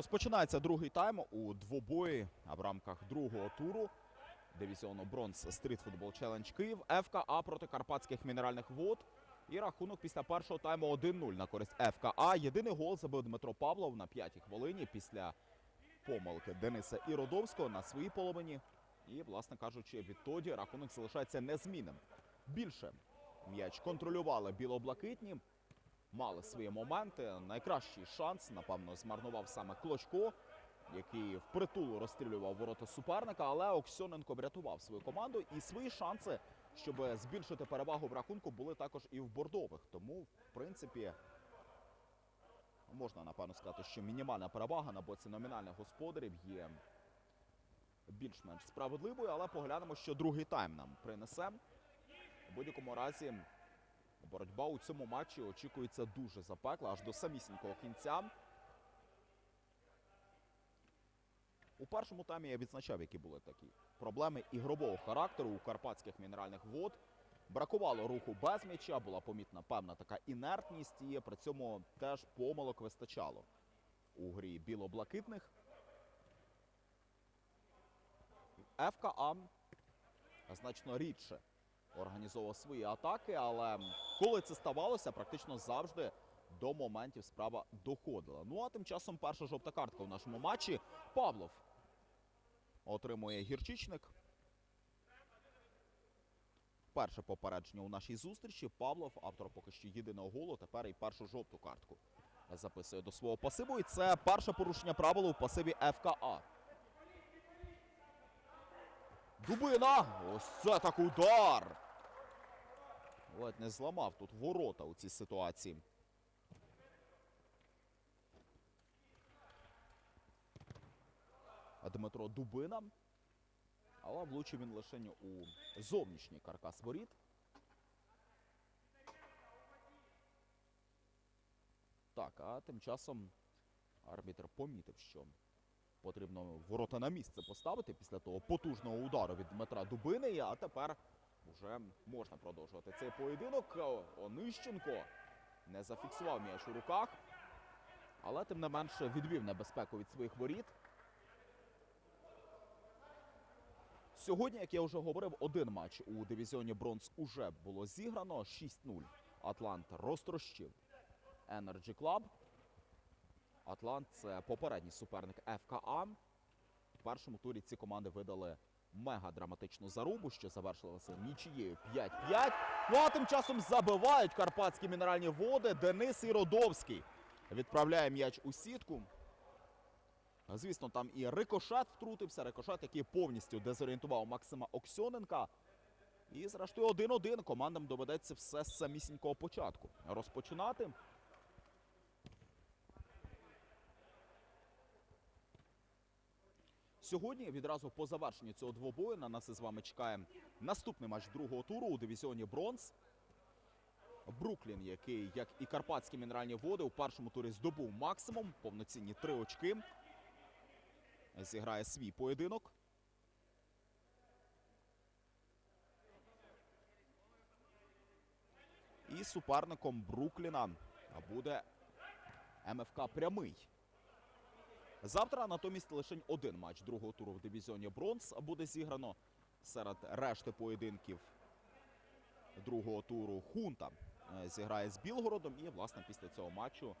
Розпочинається другий тайм у двобої в рамках другого туру дивізіону Бронз Стріт Футбол Челендж Київ ФКА проти Карпатських мінеральних вод. І рахунок після першого тайму 1-0 на користь ФКА. Єдиний гол забив Дмитро Павлов на п'ятій хвилині після помилки Дениса Іродовського на своїй половині. І, власне кажучи, відтоді рахунок залишається незмінним. Більше м'яч контролювали білоблакитні мали свої моменти. Найкращий шанс, напевно, змарнував саме Клочко, який впритул розстрілював ворота суперника, але Оксьоненко врятував свою команду. І свої шанси, щоб збільшити перевагу в рахунку, були також і в бордових. Тому, в принципі, можна напевно сказати, що мінімальна перевага на боці номінальних господарів є більш-менш справедливою, але поглянемо, що другий тайм нам принесе. У будь-якому разі Боротьба у цьому матчі очікується дуже запекла аж до самісінького кінця. У першому таймі я відзначав, які були такі проблеми ігрового характеру у карпатських мінеральних вод. Бракувало руху без м'яча, була помітна певна така інертність, і при цьому теж помилок вистачало у грі біло-блакитних. ФКА значно рідше організовував свої атаки, але коли це ставалося, практично завжди до моментів справа доходила. Ну а тим часом перша жовта картка в нашому матчі. Павлов отримує гірчичник. Перше попередження у нашій зустрічі. Павлов, автор поки що єдиного голу, тепер і першу жовту картку записує до свого пасиву. І це перше порушення правил у пасиві ФКА. Дубина! Ось це так удар! Ледь не зламав тут ворота у цій ситуації. А Дмитро Дубина. Але влучив він лише у зовнішній каркас воріт. Так, а тим часом арбітр помітив, що потрібно ворота на місце поставити після того потужного удару від Дмитра Дубини. А тепер вже можна продовжувати цей поєдинок. Онищенко не зафіксував м'яч у руках, але тим не менше відвів небезпеку від своїх воріт. Сьогодні, як я вже говорив, один матч у дивізіоні Бронз уже було зіграно. 6-0. Атлант розтрощив Energy Club. Атлант це попередній суперник ФКА. В першому турі ці команди видали мега драматичну зарубу, що завершилася нічією 5-5. Ну а тим часом забивають карпатські мінеральні води. Денис Іродовський відправляє м'яч у сітку. Звісно, там і рикошет втрутився. Рикошет, який повністю дезорієнтував Максима Оксьоненка. І, зрештою, 1-1. Командам доведеться все з самісінького початку розпочинати. Сьогодні, відразу по завершенню цього двобою, на нас із вами чекає наступний матч другого туру у дивізіоні Бронз. Бруклін, який, як і Карпатські мінеральні води, у першому турі здобув максимум, повноцінні три очки. Зіграє свій поєдинок. І суперником Брукліна буде МФК Прямий. Завтра натомість лише один матч другого туру в дивізіоні Бронз буде зіграно серед решти поєдинків другого туру. Хунта е, зіграє з Білгородом. І, власне, після цього матчу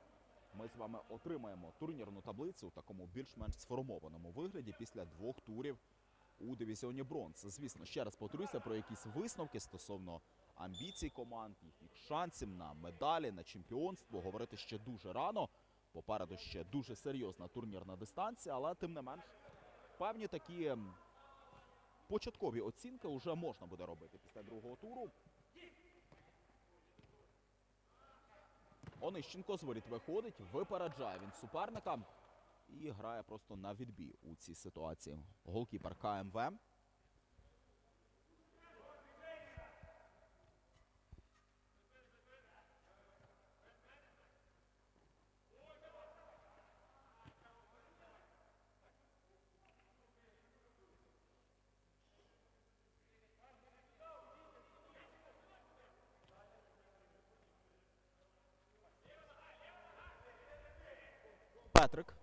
ми з вами отримаємо турнірну таблицю у такому більш-менш сформованому вигляді після двох турів у дивізіоні Бронз. Звісно, ще раз повторюся про якісь висновки стосовно амбіцій команд, їхніх шансів на медалі, на чемпіонство. Говорити ще дуже рано. Попереду ще дуже серйозна турнірна дистанція, але тим не менш певні такі ем, початкові оцінки вже можна буде робити після другого туру. Онищенко з воріт виходить, випереджає він суперника і грає просто на відбій у цій ситуації. Голкіпер КМВ. Петрик.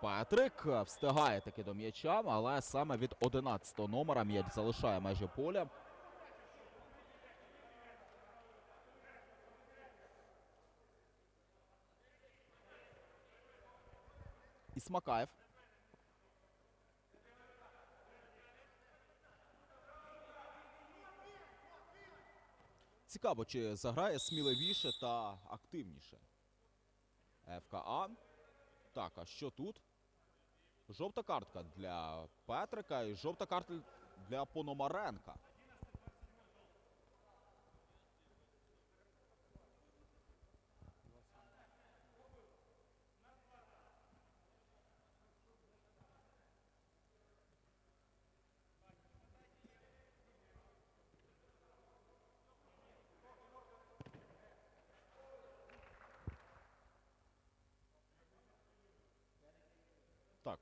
Петрик е, встигає таки до м'яча, але саме від 11 номера м'яч залишає майже поля. Ісмакаєв. Цікаво, чи заграє сміливіше та активніше. ФКА. Так, а що тут? Жовта картка для Петрика і жовта картка для Пономаренка.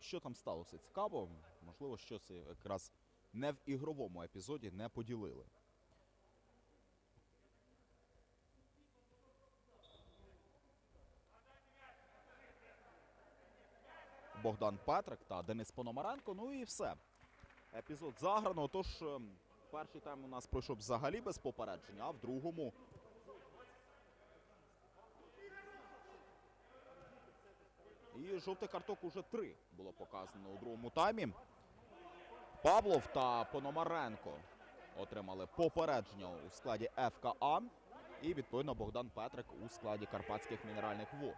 Що там сталося? Цікаво. Можливо, що це якраз не в ігровому епізоді не поділили. Богдан Петрик та Денис Пономаренко. Ну і все. Епізод заграно. Тож ем, перший тайм у нас пройшов взагалі без попередження, а в другому І жовтий карток уже три було показано у другому таймі. Павлов та Пономаренко отримали попередження у складі ФКА. І відповідно Богдан Петрик у складі Карпатських мінеральних вод.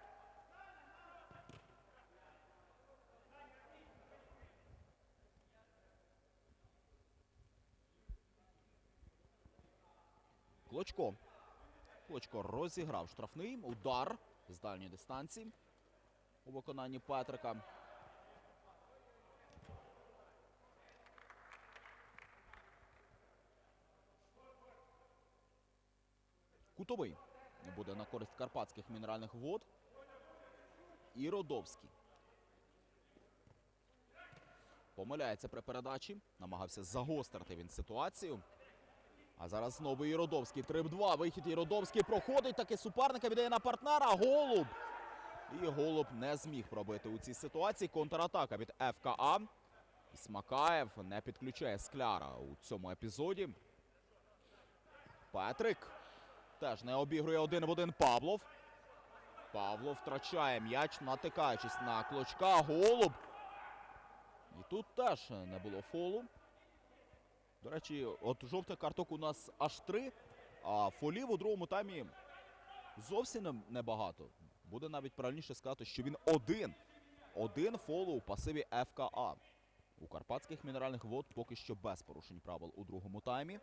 Клочко. Клочко розіграв штрафний удар з дальньої дистанції у виконанні Петрика. Кутовий буде на користь карпатських мінеральних вод. І Родовський. Помиляється при передачі. Намагався загострити він ситуацію. А зараз знову Єродовський. 3-2. Вихід Єродовський проходить. Таки суперника віддає на партнера. Голуб. І Голуб не зміг пробити у цій ситуації. Контратака від ФКА. Ісмакаєв не підключає скляра у цьому епізоді. Петрик теж не обігрує один в один Павлов. Павлов втрачає м'яч, натикаючись на клочка. Голуб. І тут теж не було фолу. До речі, от жовтих карток у нас аж три, а фолів у другому таймі зовсім небагато. Буде навіть правильніше сказати, що він один. Один фол у пасиві ФКА. У карпатських мінеральних вод поки що без порушень правил у другому таймі.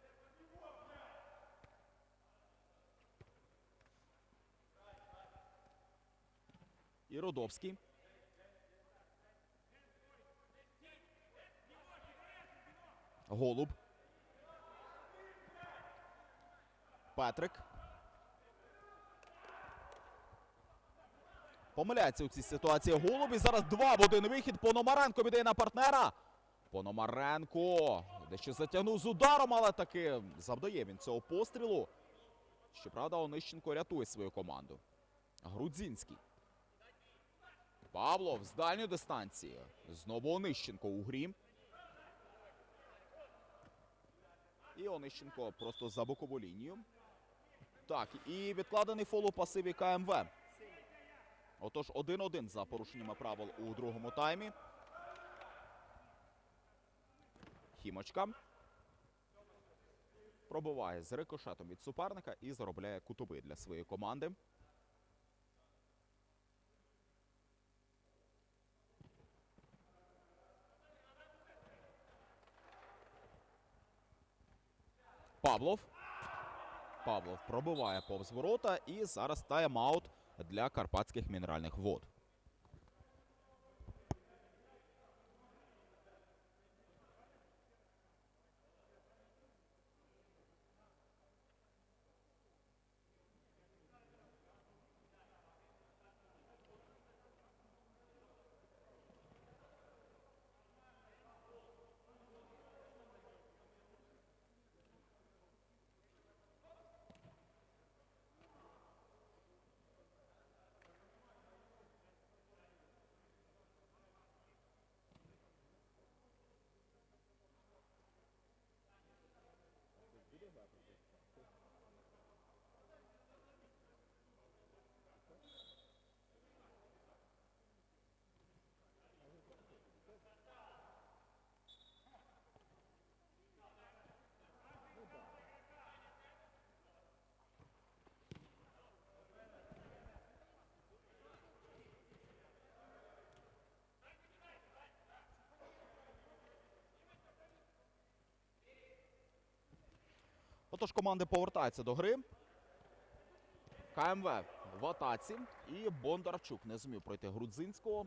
І Родовський. Голуб. Петрик. Помиляється у цій ситуації Голуб. І зараз два в один вихід. Пономаренко віддає на партнера. Пономаренко. Дещо затягнув з ударом, але таки завдає він цього пострілу. Щоправда, Онищенко рятує свою команду. Грудзінський. Павлов з дальньої дистанції. Знову Онищенко у грі. І Онищенко просто за бокову лінію. Так, і відкладений фол у пасиві КМВ. Отож, 1-1 за порушеннями правил у другому таймі. Хімочка. Пробиває з рикошетом від суперника і заробляє кутовий для своєї команди. Павлов. Павлов пробиває повз ворота і зараз тайм-аут для карпатських мінеральних вод. Отож, команди повертаються до гри. КМВ в атаці. І Бондарчук не зумів пройти Грудзинського.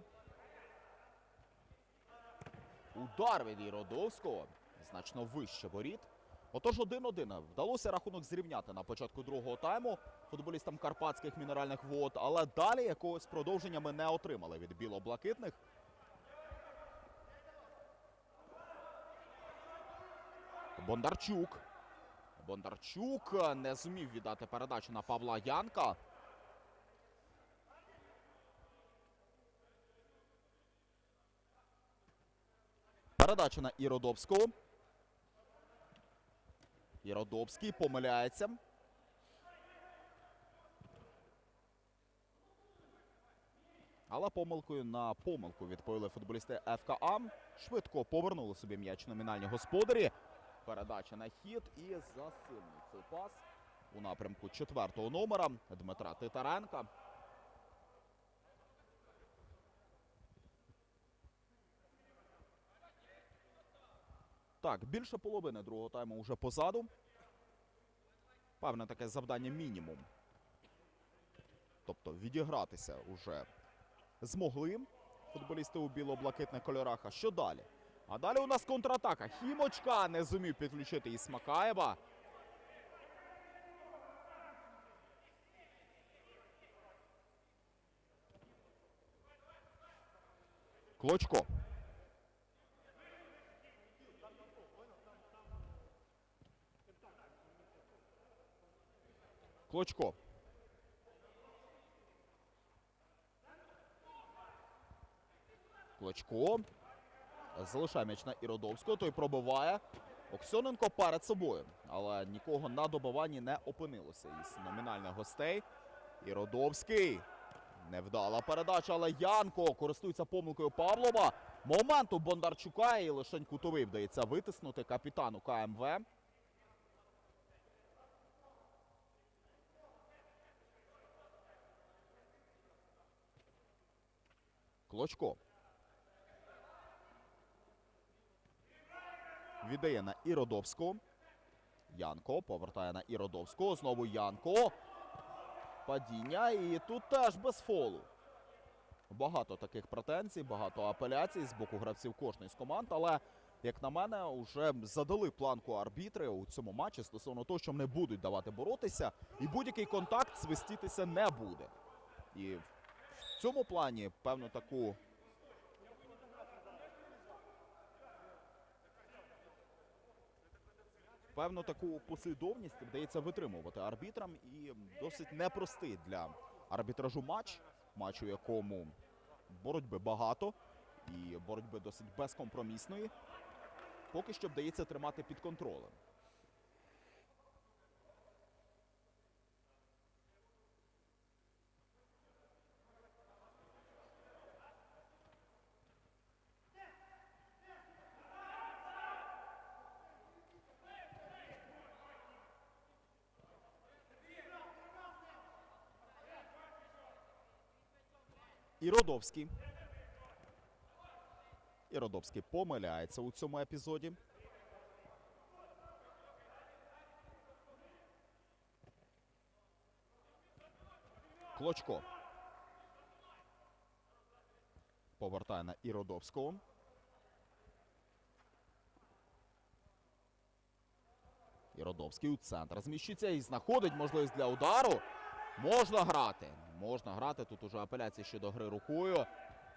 Удар від Іродовського. Значно вище воріт. Отож, 1-1. Вдалося рахунок зрівняти на початку другого тайму футболістам карпатських мінеральних вод, але далі якогось продовження ми не отримали від біло-блакитних. Бондарчук. Бондарчук е, не зумів віддати передачу на Павла Янка. Передача на Іродобського. Іродобський помиляється. Але помилкою на помилку відповіли футболісти ФКА. Швидко повернули собі м'яч номінальні господарі. Передача на хід і засильний пас у напрямку четвертого номера Дмитра Титаренка. Так, більше половини другого тайму вже позаду. Певне таке завдання мінімум. Тобто відігратися уже змогли футболісти у біло-блакитних кольорах. А що далі? А далі у нас контратака. Хімочка не зумів підключити Ісмакаєва. Клочко. Клочко. Клочко. Залишає м'яч на Іродовського. Той пробиває. Оксьоненко перед собою. Але нікого на добиванні не опинилося із номінальних гостей. Іродовський. Невдала передача, але Янко користується помилкою Павлова. Момент у Бондарчука і лишень кутовий вдається витиснути капітану КМВ. Клочко. Віддає на Іродовського. Янко повертає на Іродовського. Знову Янко. Падіння. І тут теж без фолу. Багато таких претензій, багато апеляцій з боку гравців кожної з команд. Але, як на мене, вже задали планку арбітри у цьому матчі стосовно того, що не будуть давати боротися, і будь-який контакт свистітися не буде. І в цьому плані певно таку Певно, таку послідовність вдається витримувати арбітрам і досить непростий для арбітражу матч, матч, у якому боротьби багато і боротьби досить безкомпромісної. Поки що вдається тримати під контролем. І Родовський. І Родовський помиляється у цьому епізоді. Клочко. Повертає на Іродовського. Іродовський у центр зміщується і знаходить можливість для удару. Можна грати. Можна грати. Тут уже апеляція щодо гри рукою.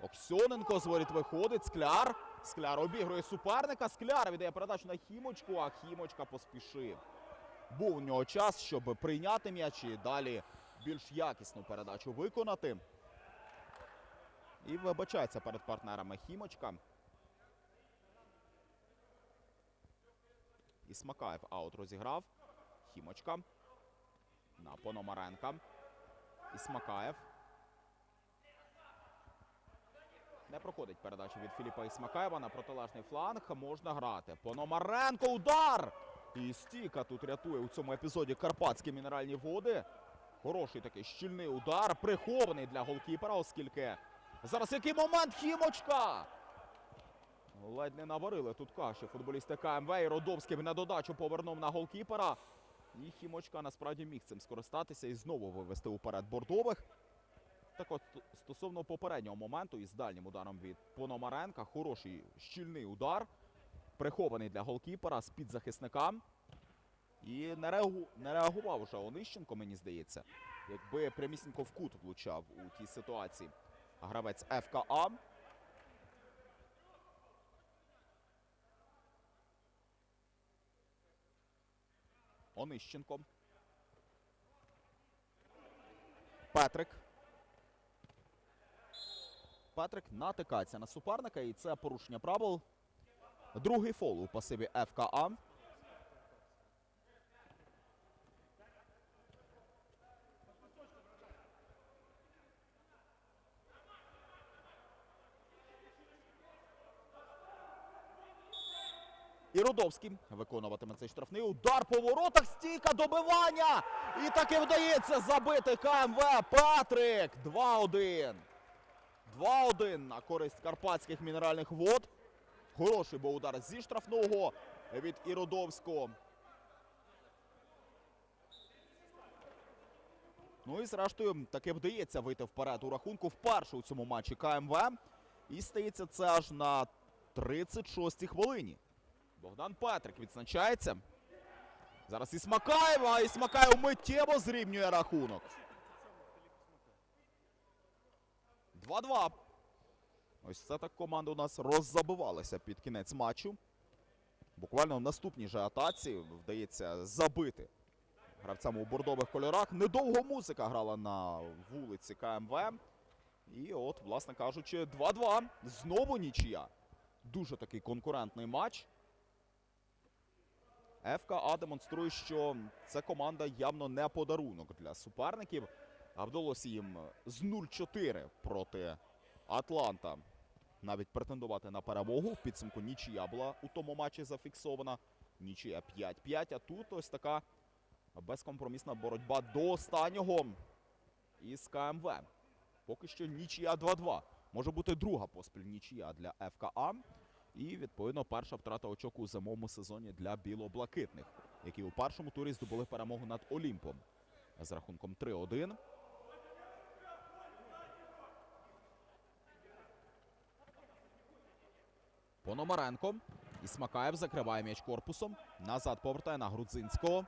Оксьоненко з воріт виходить. Скляр. Скляр обігрує суперника. Скляр віддає передачу на Хімочку, а Хімочка поспішив. Був у нього час, щоб прийняти м'яч і далі більш якісну передачу виконати. І вибачається перед партнерами Хімочка. Ісмакаєв аут розіграв. Хімочка. На Пономаренка. Ісмакаєв. Не проходить передача від Філіпа Ісмакаєва на протилежний фланг. Можна грати. Пономаренко удар! І стіка тут рятує у цьому епізоді карпатські мінеральні води. Хороший такий щільний удар, прихований для голкіпера, оскільки зараз який момент Хімочка! Ледь не наварили тут каші футболісти КМВ. І Родовський на додачу повернув на голкіпера. І Хімочка насправді міг цим скористатися і знову вивести уперед бордових. Так от, стосовно попереднього моменту із дальнім ударом від Пономаренка, хороший щільний удар, прихований для голкіпера з під захисника. І не, реагу... не реагував уже Онищенко, мені здається. Якби прямісінько в кут влучав у тій ситуації гравець ФКА. Онищенко. Петрик. Петрик натикається на суперника, і це порушення правил. Другий фол у пасиві ФКА. І Рудовський виконуватиме цей штрафний удар по воротах. Стійка добивання. І таки вдається забити КМВ. Патрик. 2-1. 2-1 на користь карпатських мінеральних вод. Хороший був удар зі штрафного від Іродовського. Ну і зрештою таки вдається вийти вперед у рахунку вперше у цьому матчі КМВ. І стається це аж на 36-й хвилині. Богдан Петрик відзначається. Зараз Ісмакаєв, а Ісмакаєв миттєво зрівнює рахунок. 2-2. Ось це так команда у нас роззабивалася під кінець матчу. Буквально в наступній же атаці вдається забити гравцям у бордових кольорах. Недовго музика грала на вулиці КМВ. І от, власне кажучи, 2-2. Знову нічия. Дуже такий конкурентний матч. ФКА демонструє, що це команда явно не подарунок для суперників. А вдалося їм з 0-4 проти Атланта навіть претендувати на перемогу. В підсумку нічия була у тому матчі зафіксована. Нічия 5-5. А тут ось така безкомпромісна боротьба до останнього із КМВ. Поки що нічия 2-2. Може бути друга поспіль нічия для ФКА. І, відповідно, перша втрата очок у зимовому сезоні для біло-блакитних, які у першому турі здобули перемогу над Олімпом з рахунком 3-1. Пономаренко. Ісмакаєв закриває м'яч корпусом. Назад повертає на Грудзинського.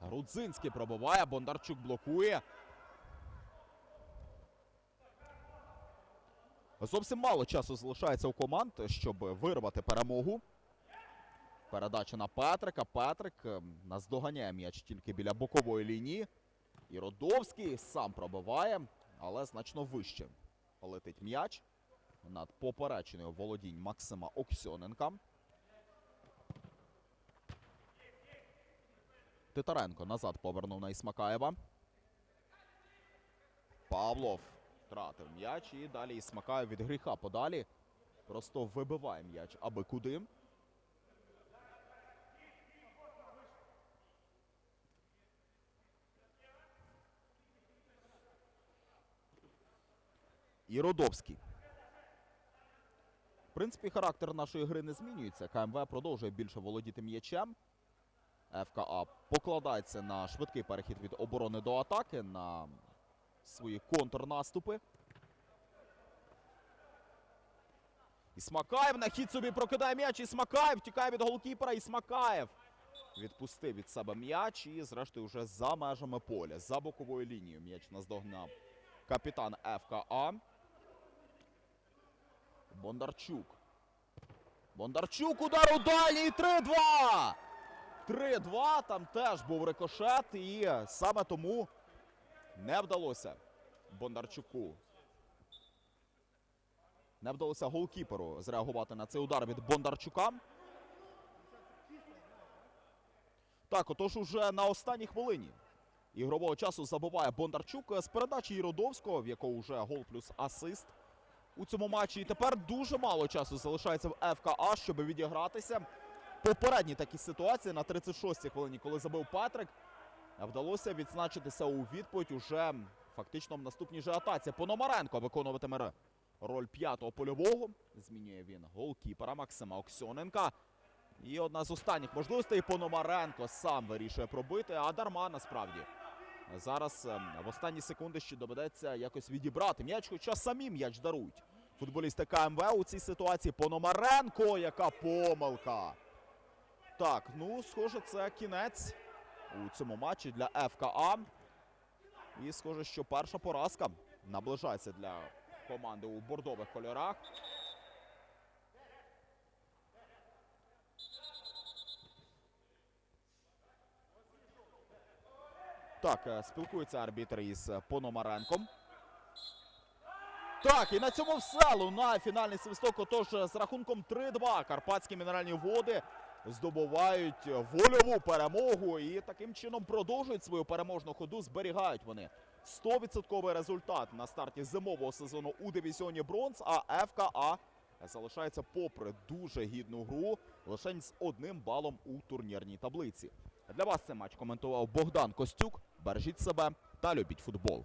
Грудзинський пробиває, Бондарчук блокує. Зовсім мало часу залишається у команд, щоб вирвати перемогу. Передача на Петрика. Петрик ем, наздоганяє м'яч тільки біля бокової лінії. І Родовський сам пробиває, але значно вище. Летить м'яч над попереченою володінь Максима Оксьоненка. Титаренко назад повернув на Ісмакаєва. Павлов втратив м'яч і далі і Ісмакаєв від гріха подалі. Просто вибиває м'яч аби куди. І Родовський. В принципі, характер нашої гри не змінюється. КМВ продовжує більше володіти м'ячем. ФКА покладається на швидкий перехід від оборони до атаки, на свої контрнаступи. Ісмакаєв на хід собі прокидає м'яч. Ісмакаєв тікає від голкіпера. Ісмакаєв відпустив від себе м'яч і, зрештою, вже за межами поля, за боковою лінією м'яч наздогнав капітан ФКА. Бондарчук. Бондарчук удар у дальній 3-2! 3-2. Там теж був рикошет, і саме тому не вдалося Бондарчуку. Не вдалося голкіперу зреагувати на цей удар від Бондарчука. Так, отож уже на останній хвилині ігрового часу забуває Бондарчук з передачі Єродовського, в якого вже гол плюс асист у цьому матчі. І тепер дуже мало часу залишається в ФКА, щоб відігратися. Попередні такі ситуації на 36-й хвилині, коли забив Патрик, вдалося відзначитися у відповідь уже фактично в наступній же атаці. Пономаренко виконуватиме роль п'ятого польового. Змінює він голкіпера Максима Оксьоненка. І одна з останніх можливостей Пономаренко сам вирішує пробити, а дарма насправді. Зараз ем, в останні секунди ще доведеться якось відібрати м'яч, хоча самі м'яч дарують. Футболісти КМВ у цій ситуації Пономаренко, яка помилка. Так, ну, схоже, це кінець у цьому матчі для ФКА. І схоже, що перша поразка наближається для команди у бордових кольорах. Так, е, спілкується арбітр із Пономаренком. Так, і на цьому все лунає фінальний свисток. Отож, з рахунком 3-2 Карпатські мінеральні води здобувають вольову перемогу і таким чином продовжують свою переможну ходу. Зберігають вони 100% результат на старті зимового сезону у дивізіоні бронз. А ФКА залишається попри дуже гідну гру лише з одним балом у турнірній таблиці. Для вас цей матч коментував Богдан Костюк. Бережіть себе та любіть футбол.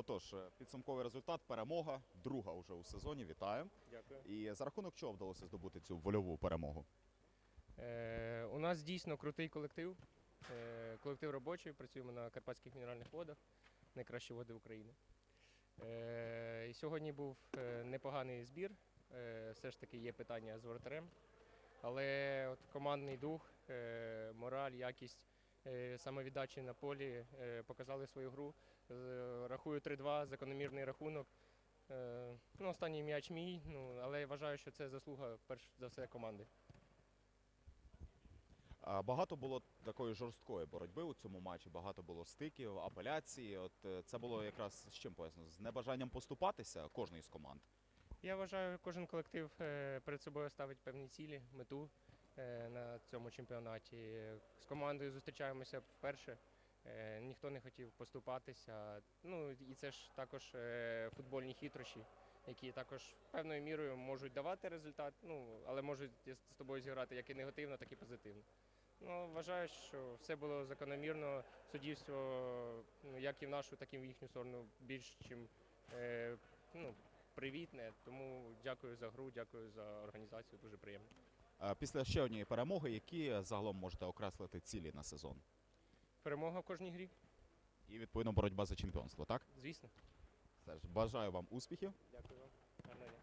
Отож, е, підсумковий результат, перемога, друга уже у сезоні. Вітаю. Дякую. І за рахунок чого вдалося здобути цю вольову перемогу? Е, у нас дійсно крутий колектив. Е, колектив робочий, працюємо на Карпатських мінеральних водах, найкращі води України. Е, і сьогодні був е, непоганий збір. Е, все ж таки є питання з воротарем. Але от командний дух, е, мораль, якість е, самовіддачі на полі показали свою гру. Е, рахую 3-2, закономірний рахунок. Е, ну, останній м'яч мій, ну, але я вважаю, що це заслуга перш за все команди. А, Багато було такої жорсткої боротьби у цьому матчі, багато було стиків, апеляцій. От е, це було якраз з чим пояснено? З небажанням поступатися кожної з команд. Я вважаю, кожен колектив перед собою ставить певні цілі, мету на цьому чемпіонаті. З командою зустрічаємося вперше. Е, Ніхто не хотів поступатися. Ну і це ж також е, футбольні хитрощі, які також певною мірою можуть давати результат, ну але можуть з тобою зіграти як і негативно, так і позитивно. Ну, вважаю, що все було закономірно. Суддівство, ну, як і в нашу, так і в їхню сторону, більш чим е, ну, привітне. Тому дякую за гру, дякую за організацію. Дуже приємно. Після ще однієї перемоги, які загалом можете окреслити цілі на сезон? Перемога в кожній грі, І відповідно боротьба за чемпіонство, так? звісно. Все ж бажаю вам успіхів. Дякую вам. Гарного дня.